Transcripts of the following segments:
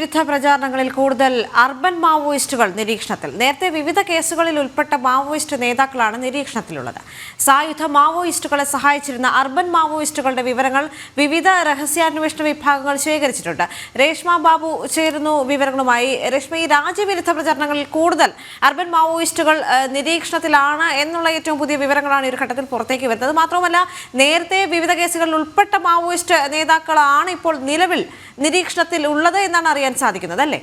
വിരുദ്ധ പ്രചാരണങ്ങളിൽ കൂടുതൽ അർബൻ മാവോയിസ്റ്റുകൾ നിരീക്ഷണത്തിൽ. നേരത്തെ വിവിധ കേസുകളിൽ ഉൾപ്പെട്ട മാവോയിസ്റ്റ് നേതാക്കളാണ് നിരീക്ഷണത്തിലുള്ളത്. സായുധ മാവോയിസ്റ്റുകളെ സഹായിച്ചിരുന്ന അർബൻ മാവോയിസ്റ്റുകളുടെ വിവരങ്ങൾ വിവിധ രഹസ്യാന്വേഷണ വിഭാഗങ്ങൾ ശേഖരിച്ചിട്ടുണ്ട്. രേഷ്മ ബാബു ചേരുന്നു വിവരങ്ങളുമായി. രേഷ്മ ഈ രാജ്യവിരുദ്ധ പ്രചാരണങ്ങളിൽ കൂടുതൽ അർബൻ മാവോയിസ്റ്റുകൾ നിരീക്ഷണത്തിലാണ് എന്നുള്ള ഏറ്റവും പുതിയ വിവരങ്ങളാണ് ഒരു ഘട്ടത്തിൽ പുറത്തേക്ക് വരുന്നത്. മാത്രമല്ല നേരത്തെ വിവിധ കേസുകളിൽ ഉൾപ്പെട്ട മാവോയിസ്റ്റ് നേതാക്കളാണ് ഇപ്പോൾ നിലവിൽ നിരീക്ഷണത്തിൽ ഉള്ളത് എന്നാണ് അറിയാൻ സാധിക്കുന്നത് അല്ലേ?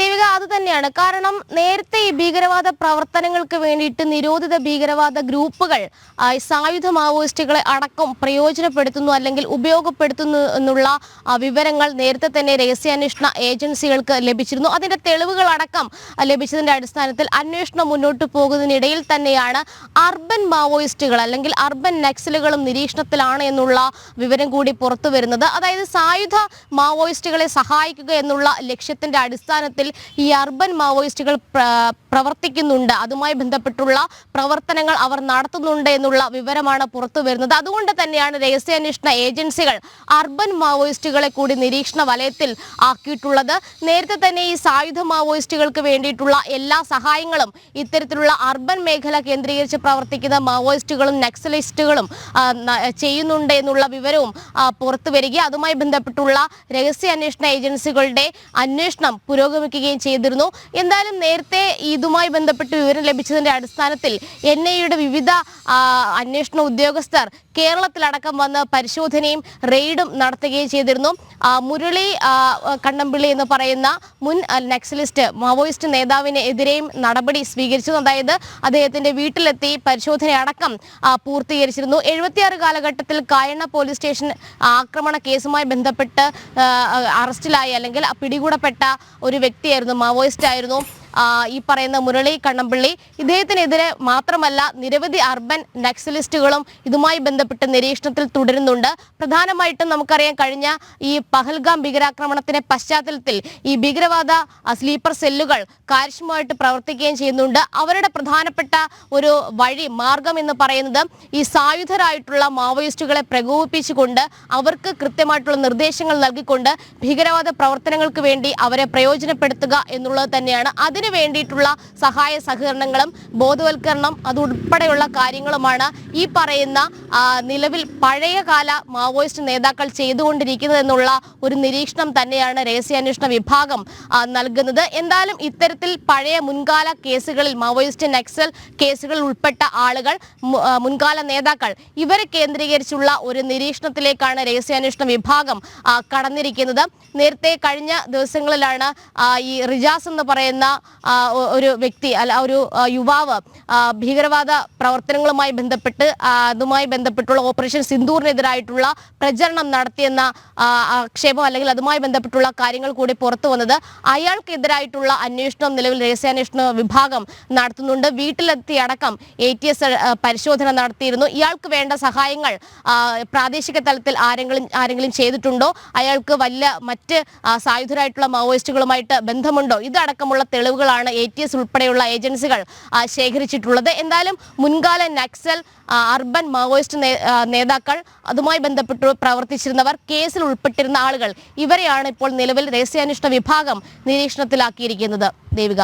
ദേവിക അത് തന്നെയാണ്. കാരണം നേരത്തെ ഈ ഭീകരവാദ പ്രവർത്തനങ്ങൾക്ക് വേണ്ടിയിട്ട് നിരോധിത ഭീകരവാദ ഗ്രൂപ്പുകൾ സായുധ മാവോയിസ്റ്റുകളെ അടക്കം പ്രയോജനപ്പെടുത്തുന്നു അല്ലെങ്കിൽ ഉപയോഗപ്പെടുത്തുന്നു എന്നുള്ള വിവരങ്ങൾ നേരത്തെ തന്നെ രഹസ്യാന്വേഷണ ഏജൻസികൾക്ക് ലഭിച്ചിരുന്നു. അതിന്റെ തെളിവുകൾ അടക്കം ലഭിച്ചതിന്റെ അടിസ്ഥാനത്തിൽ അന്വേഷണം മുന്നോട്ട് പോകുന്നതിനിടയിൽ തന്നെയാണ് അർബൻ മാവോയിസ്റ്റുകൾ അല്ലെങ്കിൽ അർബൻ നക്സലുകളും നിരീക്ഷണത്തിലാണ് എന്നുള്ള വിവരം കൂടി പുറത്തു വരുന്നത് അതായത് സായുധ മാവോയിസ്റ്റുകളെ സഹായിക്കുക എന്നുള്ള ലക്ഷ്യത്തിന്റെ അടിസ്ഥാനത്തിൽ ഈ അർബൻ മാവോയിസ്റ്റുകൾ പ്ര- പ്രവർത്തിക്കുന്നുണ്ട്. അതുമായി ബന്ധപ്പെട്ടുള്ള പ്രവർത്തനങ്ങൾ അവർ നടത്തുന്നുണ്ട് എന്നുള്ള വിവരമാണ് പുറത്തു വരുന്നത്. അതുകൊണ്ട് തന്നെയാണ് രഹസ്യാന്വേഷണ ഏജൻസികൾ അർബൻ മാവോയിസ്റ്റുകളെ കൂടി നിരീക്ഷണ വലയത്തിൽ ആക്കിയിട്ടുള്ളത്. നേരത്തെ തന്നെ ഈ സായുധ മാവോയിസ്റ്റുകൾക്ക് വേണ്ടിയിട്ടുള്ള എല്ലാ സഹായങ്ങളും ഇത്തരത്തിലുള്ള അർബൻ മേഖല കേന്ദ്രീകരിച്ച് പ്രവർത്തിക്കുന്ന മാവോയിസ്റ്റുകളും നക്സലിസ്റ്റുകളും ചെയ്യുന്നുണ്ട് എന്നുള്ള വിവരവും പുറത്തു വരിക അതുമായി ബന്ധപ്പെട്ടുള്ള രഹസ്യാന്വേഷണ ഏജൻസികളുടെ അന്വേഷണം പുരോഗമിക്കുകയും ചെയ്തിരുന്നു. എന്തായാലും നേരത്തെ ഇതുമായി ബന്ധപ്പെട്ട് വിവരം ലഭിച്ചതിന്റെ അടിസ്ഥാനത്തിൽ എൻ ഐയുടെ വിവിധ അന്വേഷണ ഉദ്യോഗസ്ഥർ കേരളത്തിലടക്കം വന്ന് പരിശോധനയും റെയ്ഡും നടത്തുകയും ചെയ്തിരുന്നു. മുരളി കണ്ണമ്പിള്ളി എന്ന് പറയുന്ന മുൻ നക്സലിസ്റ്റ് മാവോയിസ്റ്റ് നേതാവിനെതിരെയും നടപടി സ്വീകരിച്ചു അതായത് അദ്ദേഹത്തിന്റെ വീട്ടിലെത്തി പരിശോധനയടക്കം പൂർത്തീകരിച്ചിരുന്നു. എഴുപത്തിയാറ് കാലഘട്ടത്തിൽ കായണ്ണ പോലീസ് സ്റ്റേഷൻ ആക്രമണ കേസുമായി ബന്ധപ്പെട്ട് അറസ്റ്റിലായി അല്ലെങ്കിൽ പിടികൂടപ്പെട്ട ഒരു വ്യക്തിയായിരുന്നു മാവോയിസ്റ്റ് ആയിരുന്നു ഈ പറയുന്ന മുരളി കണ്ണമ്പള്ളി ഇദ്ദേഹത്തിനെതിരെ മാത്രമല്ല നിരവധി അർബൻ നക്സലിസ്റ്റുകളും ഇതുമായി ബന്ധപ്പെട്ട് നിരീക്ഷണത്തിൽ തുടരുന്നുണ്ട്. പ്രധാനമായിട്ടും നമുക്കറിയാം കഴിഞ്ഞ ഈ പഹൽഗാം ഭീകരാക്രമണത്തിന്റെ പശ്ചാത്തലത്തിൽ ഈ ഭീകരവാദ സ്ലീപ്പർ സെല്ലുകൾ കാര്യക്ഷമമായിട്ട് പ്രവർത്തിക്കുകയും ചെയ്യുന്നുണ്ട്. അവരുടെ പ്രധാനപ്പെട്ട ഒരു വഴി മാർഗം എന്ന് പറയുന്നത് ഈ സായുധരായിട്ടുള്ള മാവോയിസ്റ്റുകളെ പ്രകോപിപ്പിച്ചുകൊണ്ട് അവർക്ക് കൃത്യമായിട്ടുള്ള നിർദ്ദേശങ്ങൾ നൽകിക്കൊണ്ട് ഭീകരവാദ പ്രവർത്തനങ്ങൾക്ക് വേണ്ടി അവരെ പ്രയോജനപ്പെടുത്തുക എന്നുള്ളത് തന്നെയാണ്. അതിനു വേണ്ടിയിട്ടുള്ള സഹായ സഹകരണങ്ങളും ബോധവൽക്കരണം അതുൾപ്പെടെയുള്ള കാര്യങ്ങളുമാണ് ഈ പറയുന്ന നിലവിൽ പഴയകാല മാവോയിസ്റ്റ് നേതാക്കൾ ചെയ്തുകൊണ്ടിരിക്കുന്നത് എന്നുള്ള ഒരു നിരീക്ഷണം തന്നെയാണ് രഹസ്യാന്വേഷണ വിഭാഗം നൽകുന്നത്. എന്തായാലും ഇത്തരത്തിൽ പഴയ മുൻകാല കേസുകളിൽ മാവോയിസ്റ്റ് നക്സൽ കേസുകളിൽ ഉൾപ്പെട്ട ആളുകൾ മുൻകാല നേതാക്കൾ ഇവരെ കേന്ദ്രീകരിച്ചുള്ള ഒരു നിരീക്ഷണത്തിലേക്കാണ് രഹസ്യാന്വേഷണ വിഭാഗം കടന്നിരിക്കുന്നത്. നേരത്തെ കഴിഞ്ഞ ദിവസങ്ങളിലാണ് ഈ റിജാസ് എന്ന് പറയുന്ന ഒരു വ്യക്തി അല്ല ഒരു യുവാവ് ഭീകരവാദ പ്രവർത്തനങ്ങളുമായി ബന്ധപ്പെട്ട് അതുമായി ബന്ധപ്പെട്ടുള്ള ഓപ്പറേഷൻ സിന്ദൂറിനെതിരായിട്ടുള്ള പ്രചരണം നടത്തിയെന്ന ആക്ഷേപം അല്ലെങ്കിൽ അതുമായി ബന്ധപ്പെട്ടുള്ള കാര്യങ്ങൾ കൂടി പുറത്തു വന്നത് അയാൾക്കെതിരായിട്ടുള്ള അന്വേഷണം നിലവിൽ രഹസ്യാന്വേഷണ വിഭാഗം നടത്തുന്നുണ്ട്. വീട്ടിലെത്തി അടക്കം എ ടി എസ് പരിശോധന നടത്തിയിരുന്നു. ഇയാൾക്ക് വേണ്ട സഹായങ്ങൾ പ്രാദേശിക തലത്തിൽ ആരെങ്കിലും ആരെങ്കിലും ചെയ്തിട്ടുണ്ടോ? അയാൾക്ക് വല്ല മറ്റ് സായുധരായിട്ടുള്ള മാവോയിസ്റ്റുകളുമായിട്ട് ബന്ധമുണ്ടോ? ഇതടക്കമുള്ള തെളിവുകളാണ് എ ടി എസ് ഉൾപ്പെടെയുള്ള ഏജൻസികൾ ശേഖരിച്ചിട്ടുള്ളത്. എന്തായാലും മുൻകാല നക്സൽ അർബൻ മാവോയിസ്റ്റ് നേതാക്കൾ അതുമായി ബന്ധപ്പെട്ട് പ്രവർത്തിച്ചിരുന്നവർ കേസിൽ ഉൾപ്പെട്ടിരുന്ന ആളുകൾ ഇവരെയാണ് ഇപ്പോൾ നിലവിൽ രഹസ്യാന്വേഷണ വിഭാഗം നിരീക്ഷണത്തിലാക്കിയിരിക്കുന്നത്. ദേവിക.